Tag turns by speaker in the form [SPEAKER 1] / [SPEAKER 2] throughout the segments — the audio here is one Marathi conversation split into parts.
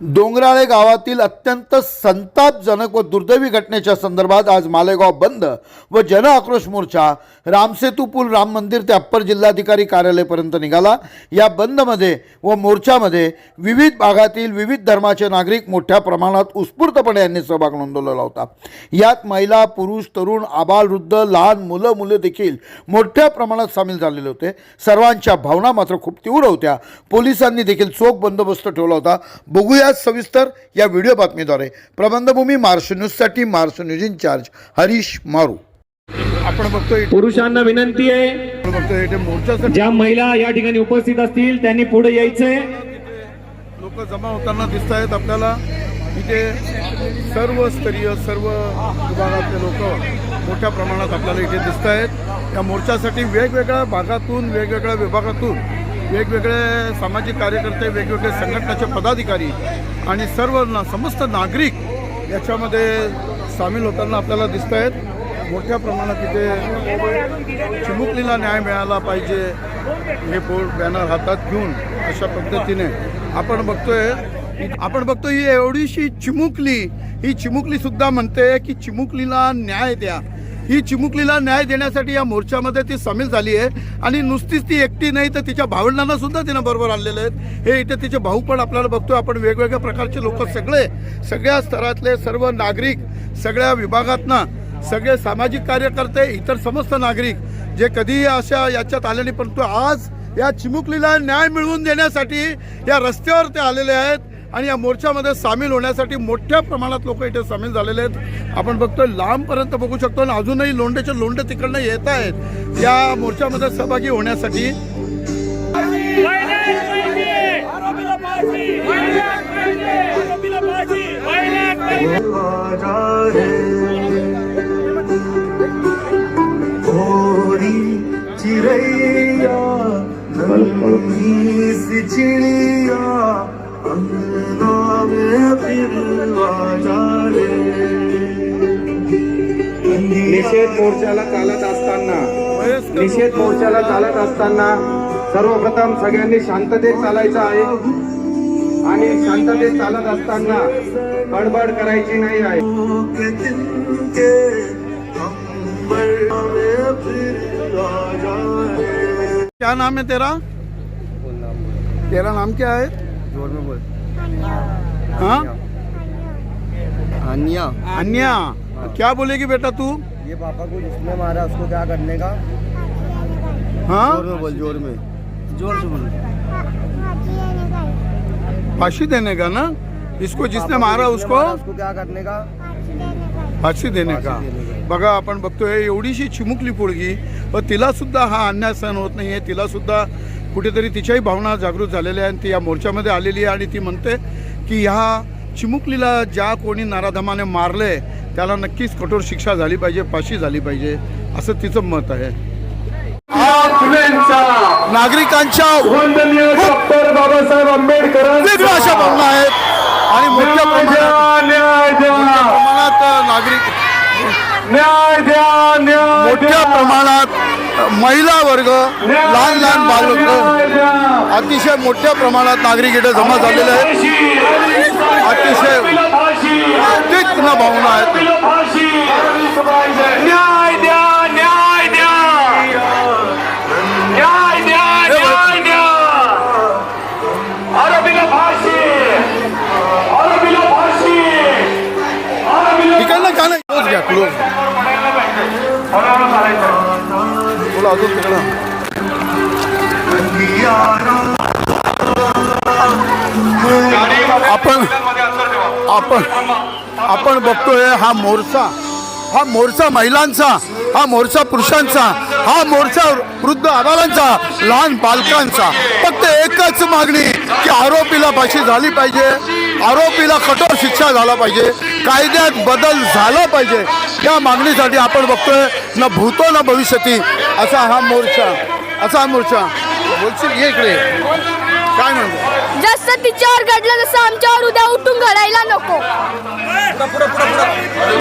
[SPEAKER 1] डोंगराळे गावातील अत्यंत संतापजनक व दुर्दैवी घटनेच्या संदर्भात आज मालेगाव बंद व जन आक्रोश मोर्चा रामसेतू पूल राम मंदिर ते अप्पर जिल्हाधिकारी कार्यालयापर्यंत निघाला. या बंदमध्ये व मोर्चामध्ये विविध भागातील विविध धर्माचे नागरिक मोठ्या प्रमाणात उत्स्फूर्तपणे यांनी सहभाग नोंदवलेला होता. यात महिला पुरुष तरुण आबालवृद्ध लहान मुलं मुलं देखील मोठ्या प्रमाणात सामील झालेले होते. सर्वांच्या भावना मात्र खूप तीव्र होत्या. पोलिसांनी देखील चोख बंदोबस्त ठेवला होता. बघूया सविस्तर या व्हिडिओ बातमीद्वारे. प्रबंधभूमी मार्श न्यूजसाठी Marsh news incharge Harish Maru. आपण बघतोय
[SPEAKER 2] पुरुषांना विनंती आहे ज्या महिला या ठिकाणी उपस्थित असतील त्यांनी पुढे यायचंय
[SPEAKER 1] लोक जमा होताना दिसत आहेत आपल्याला. इथे सर्व स्तरीय सर्व विभागातले लोक मोठ्या प्रमाणात आपल्याला इथे दिसत आहेत या मोर्चासाठी वेगवेगळ्या भागातून वेगवेगळ्या विभागातून वेगवेगळे सामाजिक कार्यकर्ते वेगवेगळे संघटनाचे पदाधिकारी आणि सर्व ना समस्त नागरिक याच्यामध्ये सामील होताना आपल्याला दिसत आहेत मोठ्या प्रमाणात तिथे चिमुकलीला न्याय मिळाला पाहिजे हे बोर्ड बॅनर हातात घेऊन अशा पद्धतीने आपण बघतोय. आपण बघतो ही एवढीशी चिमुकली ही चिमुकली सुद्धा म्हणते की चिमुकलीला न्याय द्या. ही चिमुकलीला न्याय देण्यासाठी या मोर्चामध्ये ती सामील झाली आहे. आणि नुसतीच ती एकटी नाही तर तिच्या भावंडांना सुद्धा तिनं बरोबर आणलेले आहेत. हे इथे तिचे भाऊ पण आपल्याला बघतोय. आपण वेगवेगळ्या प्रकारचे लोक सगळे सगळ्या स्तरातले सर्व नागरिक सगळ्या विभागातनं सगळे सामाजिक कार्यकर्ते इतर समस्त नागरिक जे कधीही अशा याच्यात आले नाही परंतु आज या चिमुकलीला न्याय मिळवून देण्यासाठी या रस्त्यावर ते आलेले आहेत. आणि या मोर्चामध्ये सामील होण्यासाठी मोठ्या प्रमाणात लोक इथे सामील झालेले आहेत. आपण बघतोय लांबपर्यंत बघू शकतो आणि अजूनही लोंढेचे लोंढे तिकडनं येत आहेत. या मोर्चामध्ये सहभागी होण्यासाठी
[SPEAKER 3] आरोपीला
[SPEAKER 4] निषेध मोर्चाला चालत असताना निषेध मोर्चाला चालत असताना सर्वप्रथम सगळ्यांनी शांततेत चालायचं आहे. आणि शांततेत चालत असताना बडबड करायची नाही आहे.
[SPEAKER 1] क्या नाम है तेरा? तेरा नाम क्या है?
[SPEAKER 4] ज़ोर में बोल।
[SPEAKER 1] हाँ?
[SPEAKER 4] अन्या।
[SPEAKER 1] अन्या। क्या बोलेगी बेटा तू?
[SPEAKER 4] ये पापा को जिसने मारा उसको क्या करने का?
[SPEAKER 1] हाँ?
[SPEAKER 4] ज़ोर में बोल ज़ोर में। ज़ोर से बोल।
[SPEAKER 1] फांसी देने का ना? इसको जिसने मारा उसको?
[SPEAKER 4] उसको क्या करने का?
[SPEAKER 1] फाशी देणे का. बघा आपण बघतोय एवढीशी चिमुकली पोळगी व तिला सुद्धा हा अन्याय सहन होत नाहीये. तिला सुद्धा कुठेतरी तिच्याही भावना जागृत झालेल्या आहे आणि ती या मोर्चामध्ये आलेली आहे आणि ती म्हणते की ह्या चिमुकलीला ज्या कोणी नाराधमाने मारले त्याला नक्कीच कठोर शिक्षा झाली पाहिजे फाशी झाली पाहिजे असं तिचं मत आहे. नागरिकांच्या
[SPEAKER 2] बाबासाहेब आंबेडकर
[SPEAKER 1] वेगळ्या अशा भावना आहेत. आणि मोठ्या प्रमाणात नागरिक
[SPEAKER 2] न्याय द्या न्याय
[SPEAKER 1] मोठ्या प्रमाणात महिला वर्ग लहान लहान बालक अतिशय मोठ्या प्रमाणात नागरिक इथे जमा झालेले आहेत अतिशय तीक्ष्ण भावना आहेत आपण बघतोय हा मोर्चा हा मोर्चा महिलांचा हा मोर्चा पुरुषांचा हा मोर्चा वृद्ध आबालांचा लहान बालकांचा. फक्त एकच मागणी की आरोपीला फाशी झाली पाहिजे आरोपीला कठोर शिक्षा झाला पाहिजे कायद्यात बदल झाला पाहिजे. या मागणीसाठी आपण बघतोय न भूतो न भविष्यती. असा हा मोर्चा असा हा मोर्चा. बोलशील इकडे. काय म्हणतो?
[SPEAKER 5] जसं तिच्यावर घडलं तसं आमच्यावर उद्या उठून घडायला नको.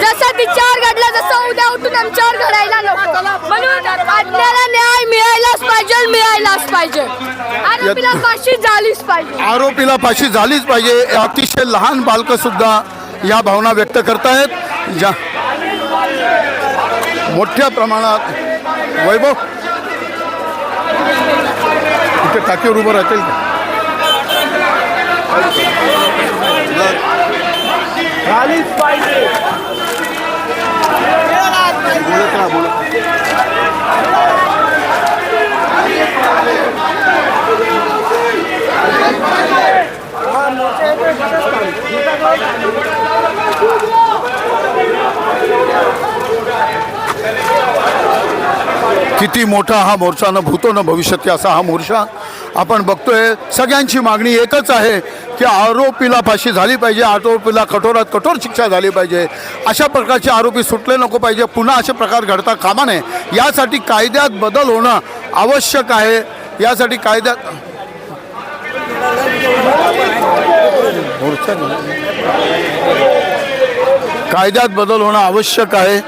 [SPEAKER 5] जसं तिच्यावर घडलं तसं उद्या उठून आमच्यावर घडायला नको. म्हणून आज्ञाला न्याय मिळायलाच पाहिजे मिळायलाच पाहिजे. आरोपीला फाशी झालीच पाहिजे.
[SPEAKER 1] आरोपीला फाशी झालीच पाहिजे. अतिशय लहान बालकं सुद्धा या भावना व्यक्त करतायत. ज्या मोठ्या प्रमाणात वैभव. इथे टाकीवर उभं राहतील का? बोलत बोलत किती मोठा हा मोर्चा न भूतो न भविष्यती असा हा मोर्चा आपण बघतोय सगळ्यांची मागणी एकच आहे की आरोपीला फाशी झाली पाहिजे आरोपीला कठोरात कठोर शिक्षा झाली पाहिजे. अशा प्रकारचे आरोपी सुटले नको पाहिजे पुन्हा असे प्रकार घडता कामा नये यासाठी कायद्यात बदल होणं आवश्यक आहे. यासाठी कायद्यात कायद्यात बदल होणं आवश्यक आहे.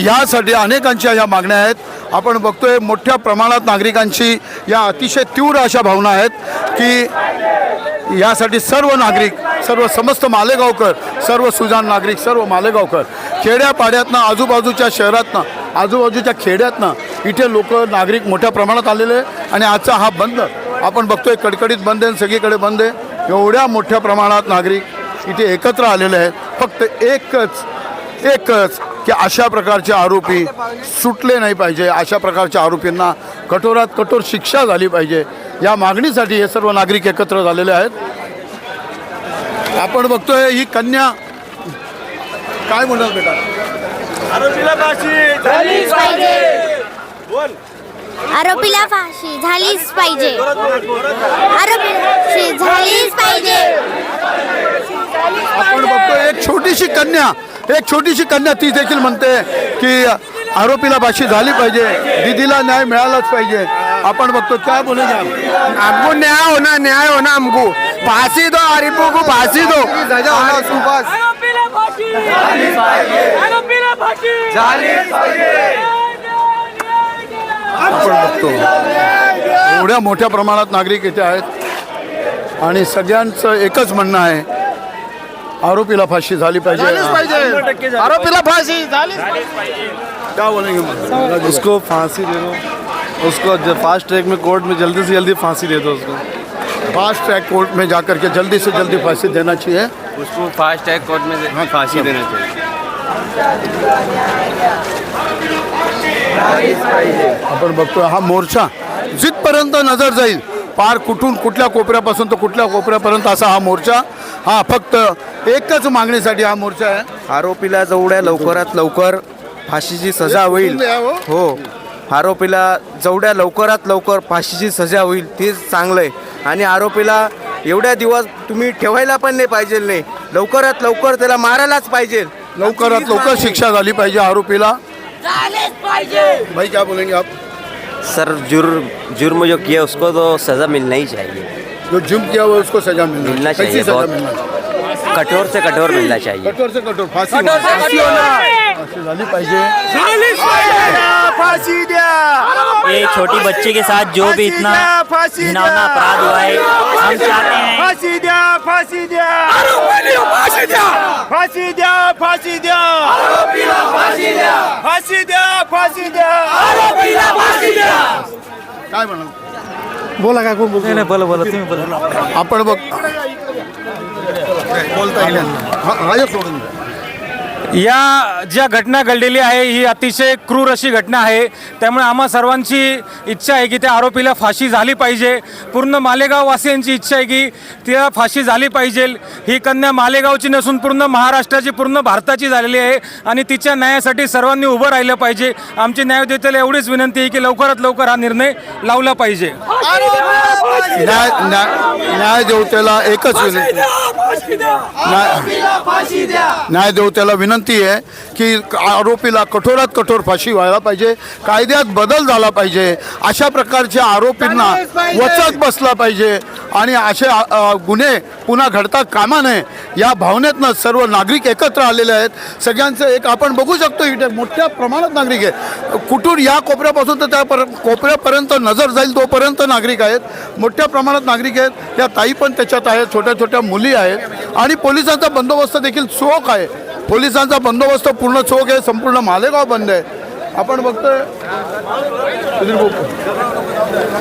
[SPEAKER 1] यासाठी अनेकांच्या या मागण्या आहेत. आपण बघतोय मोठ्या प्रमाणात नागरिकांची या अतिशय तीव्र अशा भावना आहेत की यासाठी सर्व नागरिक सर्व समस्त मालेगावकर सर्व सुजाण नागरिक सर्व मालेगावकर खेड्यापाड्यातनं आजूबाजूच्या शहरातनं आजूबाजूच्या खेड्यातनं इथे लोक नागरिक मोठ्या प्रमाणात आलेले आहे आणि आजचा हा बंद आपण बघतोय कडकडीत बंद आहे सगळीकडे बंद आहे. एवढ्या मोठ्या प्रमाणात नागरिक इथे एकत्र आलेले आहेत. फक्त एकच एकच की अशा प्रकारचे आरोपी सुटले नाही पाहिजे अशा प्रकारच्या आरोपींना कठोरात कठोर शिक्षा झाली पाहिजे. या मागणीसाठी हे सर्व नागरिक एकत्र झालेले आहेत. आपण बघतोय ही कन्या काय म्हणाल बेटा?
[SPEAKER 5] झालीच पाहिजे. आरोपीला फाशी झालीच पाहिजे. आरोपीला फाशी झालीच पाहिजे.
[SPEAKER 1] आपण बघतोय एक छोटीशी कन्या एक छोटीशी कन्या ती देखील म्हणते की आरोपीला फाशी झाली पाहिजे दिदीला न्याय मिळालाच पाहिजे. आपण बघतो काय बोले
[SPEAKER 4] हमको न्याय होना न्याय होना हमको फांसी दो आरिफों को दो.
[SPEAKER 3] फाशी. फाशी.
[SPEAKER 1] आपण बघतो एवढ्या मोठ्या प्रमाणात नागरिक इथे आहेत. आणि सगळ्यांचं एकच म्हणणं आहे आरोपीला फाशी झाली पाहिजे.
[SPEAKER 4] आरोपीला फांसी झाली
[SPEAKER 1] क्या बोलेंगे
[SPEAKER 6] उसको फांसी दे दो। उसको फास्ट ट्रैक में कोर्ट में जल्दी से जल्दी फांसी दे दो उसको।
[SPEAKER 1] फास्ट ट्रैक कोर्ट में जा करके जल्दी से जल्दी फांसी देना चाहिए।
[SPEAKER 6] उसको फास्ट ट्रैक कोर्ट में हाँ फांसी देना चाहिए।
[SPEAKER 1] आपण बघतोय हा मोर्चा जिथपर्यंत नज़र जाईल पार कुठून कुठल्या कोपऱ्यापासून तर कुठल्या कोपऱ्यापर्यंत असा हा मोर्चा? हा फक्त एकच मागणीसाठी हा मोर्चा आहे.
[SPEAKER 7] आरोपीला जेवढ्या लवकरात लवकर फाशीची सजा होईल. हो. आरोपीला जेवढ्या लवकरात लवकर फाशीची सजा होईल तेच चांगलं आहे. आणि आरोपीला एवढ्या दिवस तुम्ही ठेवायला पण नाही पाहिजे नाही. लवकरात लवकर त्याला मारायलाच पाहिजे.
[SPEAKER 1] लवकरात लवकर शिक्षा झाली पाहिजे आरोपीला. भाई क्या बोलेंगे आप?
[SPEAKER 8] सर जुर्म जुर्म जो किया उसको तो सज़ा मिलना ही चाहिए
[SPEAKER 1] जो जुर्म किया हुआ है, उसको सजा मिलना
[SPEAKER 8] मिलना
[SPEAKER 1] कैसी
[SPEAKER 8] चाहिए
[SPEAKER 1] सजा
[SPEAKER 8] बहुत
[SPEAKER 1] मिलना चाहिए?
[SPEAKER 8] कठोर से कठोर मिलना चाहिए।
[SPEAKER 1] कठोर से कठोर झाली पाहिजे।
[SPEAKER 4] फांसी द्या।
[SPEAKER 9] ये छोटी बच्ची के साथ जो भी इतना घिनौना अपराध हुआ है हम चाहते हैं।
[SPEAKER 4] फांसी द्या फांसी द्या। फांसी द्या। फांसी द्या फांसी द्या। फांसी द्या। फांसी द्या
[SPEAKER 1] काय म्हणाल?
[SPEAKER 4] बोला काय कोण
[SPEAKER 9] बोलो बोलो तुम्हें बोलो.
[SPEAKER 1] आपण बघ बोलता येईल हा- सोडून द्या.
[SPEAKER 10] या ज्या घटना घडलेली आहे ही अतिशय क्रूर अशी घटना आहे. त्यामुळे आम्हा सर्वांची इच्छा आहे की त्या आरोपीला फाशी झाली पाहिजे. पूर्ण मालेगाव वासियांची इच्छा आहे की तिला फाशी झाली पाहिजे. ही कन्या मालेगावची नसून पूर्ण महाराष्ट्राची पूर्ण भारताची झालेली आहे आणि तिच्या न्यायासाठी सर्वांनी उभं राहिलं पाहिजे. आमची न्यायदेत्याला एवढीच विनंती आहे की लवकरात लवकर हा निर्णय लावला पाहिजे.
[SPEAKER 1] न्याय न्याय न्याय देवतेला एकच विनंती. न्याय न्याय देऊ त्याला विनंती आहे की आरोपीला कठोरात कठोर फाशी व्हायला पाहिजे कायद्यात बदल झाला पाहिजे अशा प्रकारच्या आरोपींना वचक बसला पाहिजे आणि असे गुन्हे पुन्हा घडता कामा नये या भावनेतनं सर्व नागरिक एकत्र आलेले आहेत. सगळ्यांचं एक आपण बघू शकतो इथे मोठ्या प्रमाणात नागरिक आहेत. कुठून या कोपऱ्यापासून तर त्या पर कोपऱ्यापर्यंत नजर जाईल तोपर्यंत नागरिक आहेत. मोठ्या प्रमाणात नागरिक आहेत. या ताई पण त्याच्यात आहेत छोट्या छोट्या मुली आहेत. आणि पोलिसांचा बंदोबस्त देखील चोख आहे. पोलिसांचा बंदोबस्त पूर्ण चोख आहे संपूर्ण मालेगाव बंद आहे. आपण बघतोय.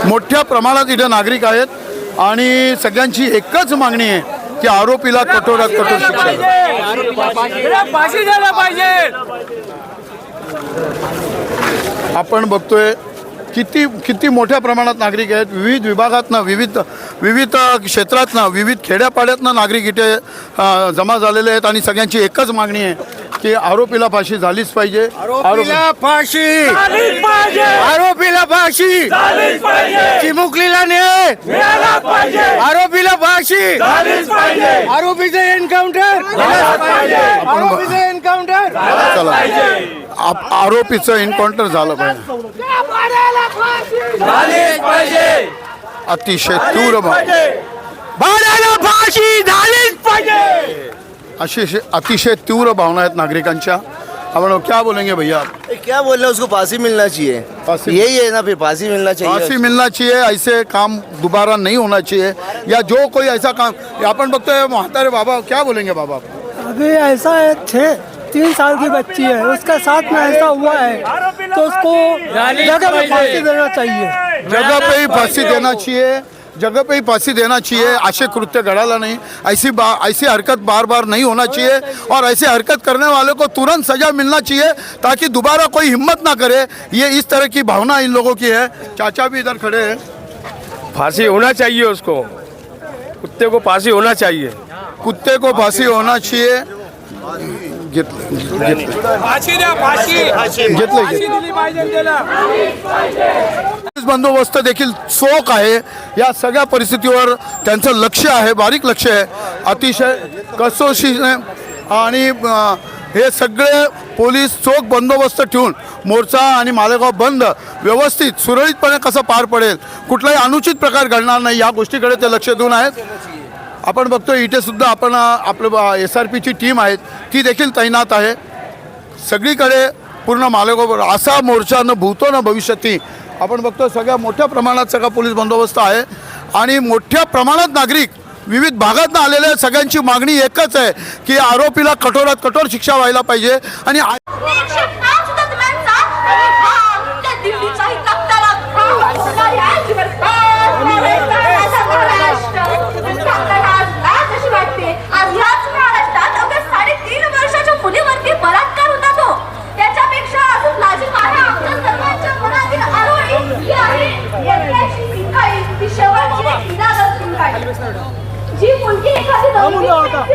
[SPEAKER 1] मोठ्या प्रमाणात इथे नागरिक आहेत आणि सगळ्यांची एकच मागणी आहे की आरोपीला कठोरात कठोर शिक्षा
[SPEAKER 3] पाहिजे
[SPEAKER 1] आपण बघतोय किती किती मोठ्या प्रमाणात नागरिक आहेत? विविध विभागातनं विविध विविध क्षेत्रातनं विविध खेड्यापाड्यातनं नागरिक इथे जमा झालेले आहेत आणि सगळ्यांची एकच मागणी आहे की आरोपीला फाशी झालीच पाहिजे. आरोपी
[SPEAKER 3] फाशी! आरोपीला फाशी! चिमुकलीला न्याय! आरोपीला फाशी! आरोपीचं एन्काउंटर! आरोपीचं एन्काउंटर!
[SPEAKER 1] चला आरोपीचं एन्काउंटर झालं पाहिजे. अतिशय तीव्र अशी अतिशय तीव्र भावना आहेत नागरिकांच्या. आपण क्या बोलेंगे भैया? आप?
[SPEAKER 6] क्या बोल रहे हैं? उसको फांसी मिलना चाहिए।
[SPEAKER 1] फांसी-
[SPEAKER 6] यही है ना फिर फांसी मिलना चाहिए
[SPEAKER 1] फांसी मिलना चाहिए ऐसे काम दोबारा नहीं होना चाहिए। या जो कोई ऐसा काम ये अपन बघतोय म्हातारे बाबा क्या बोलेंगे बाबा आप?
[SPEAKER 3] अभी ऐसा है छः तीन साल की बच्ची है उसके साथ में ऐसा हुआ है तो उसको जगह में फांसी देना चाहिए।
[SPEAKER 1] जगह पे ही फांसी देना चाहिए जगह पे ही फांसी देना चाहिए ऐसे कृत्य घड़ाला नहीं ऐसी ऐसी हरकत बार बार नहीं होना चाहिए और ऐसी हरकत करने वाले को तुरंत सजा मिलना चाहिए ताकि दोबारा कोई हिम्मत ना करे। ये इस तरह की भावना इन लोगों की है। चाचा भी इधर खड़े हैं।
[SPEAKER 10] फांसी होना चाहिए उसको। कुत्ते को फांसी होना चाहिए।
[SPEAKER 1] कुत्ते को फांसी होना चाहिए। घेतलं घेतलं. पोलीस बंदोबस्त देखील चोख आहे. या सगळ्या परिस्थितीवर त्यांचं लक्ष आहे बारीक लक्ष आहे. अतिशय कसोशीने आणि हे सगळे पोलीस चोख बंदोबस्त ठेवून मोर्चा आणि मालेगाव बंद व्यवस्थित सुरळीतपणे कसं पार पडेल कुठलाही अनुचित प्रकार घडणार नाही या गोष्टीकडे ते लक्ष देऊन आहेत. आपण बघतो इथे सुद्धा आपण आपलं एस आर पीची टीम आहे ती देखील तैनात आहे. सगळीकडे पूर्ण मालेगाव असा मोर्चा न भूतो न भविष्यती. आपण बघतो सगळ्या मोठ्या प्रमाणात सगळा पोलीस बंदोबस्त आहे. आणि मोठ्या प्रमाणात नागरिक विविध भागातनं आलेले सगळ्यांची मागणी एकच आहे की आरोपीला कठोरात कठोर शिक्षा व्हायला पाहिजे. आणि
[SPEAKER 5] 나무 나왔다.